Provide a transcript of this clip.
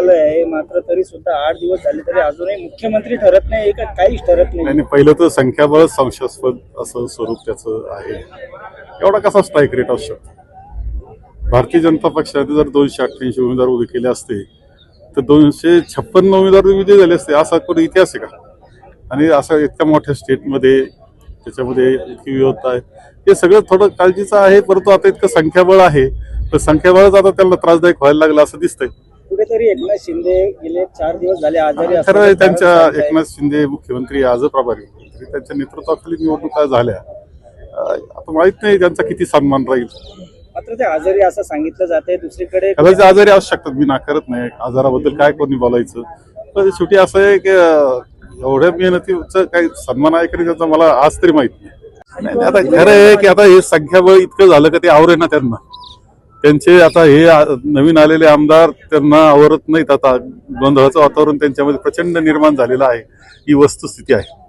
मात्र तरी सुद्धा आठ दिवस झाले तरी अजूनही मुख्यमंत्री ठरत नाही का काहीच ठरत नाही. आणि पहिलं तर संख्याबळ संशयास्पद असं स्वरूप त्याचं आहे. एवढा कसा स्ट्राईक रेट असू शकतो? भारतीय जनता पक्षाने जर दोनशे अठ्ठ्याऐंशी उमेदवार उभे केले असते तर दोनशे छप्पन्न उमेदवार विजयी झाले असते असा कोणी इतिहास आहे का? आणि असं इतक्या मोठ्या स्टेटमध्ये त्याच्यामध्ये इतकी विरोधता आहे. हे सगळं थोडं काळजीचं आहे परंतु आता इतकं संख्याबळ आहे. तर संख्याबळच आता त्यांना त्रासदायक व्हायला लागलं असं दिसतंय. कुठेतरी एकनाथ शिंदे गेले चार दिवस झाले आजारी खरं आहे त्यांच्या. एकनाथ शिंदे मुख्यमंत्री आज प्रभारी. मुख्यमंत्री त्यांच्या नेतृत्वाखाली निवडणुका झाल्या. आता माहीत नाही त्यांचा किती सन्मान राहील. मात्र ते आजारी असं सांगितलं जाते दुसरीकडे कदाचित आजारी असू शकतात मी नाकारत नाही. आजाराबद्दल काय कोणी बोलायचं? पण शेवटी असं आहे की एवढ्या मेहनतीचं काही सन्मान आहे की त्याचा मला आज तरी माहीत नाही, आता खरं आहे की आता हे संख्याबळ इतकं झालं का ते आवरे ना त्यांना. त्यांचे आता हे नवीन आलेले आमदार त्यांना आवरत नाहीत. आता गोंधळाचं वातावरण त्यांच्यामध्ये प्रचंड निर्माण झालेलं आहे. ही वस्तुस्थिती आहे.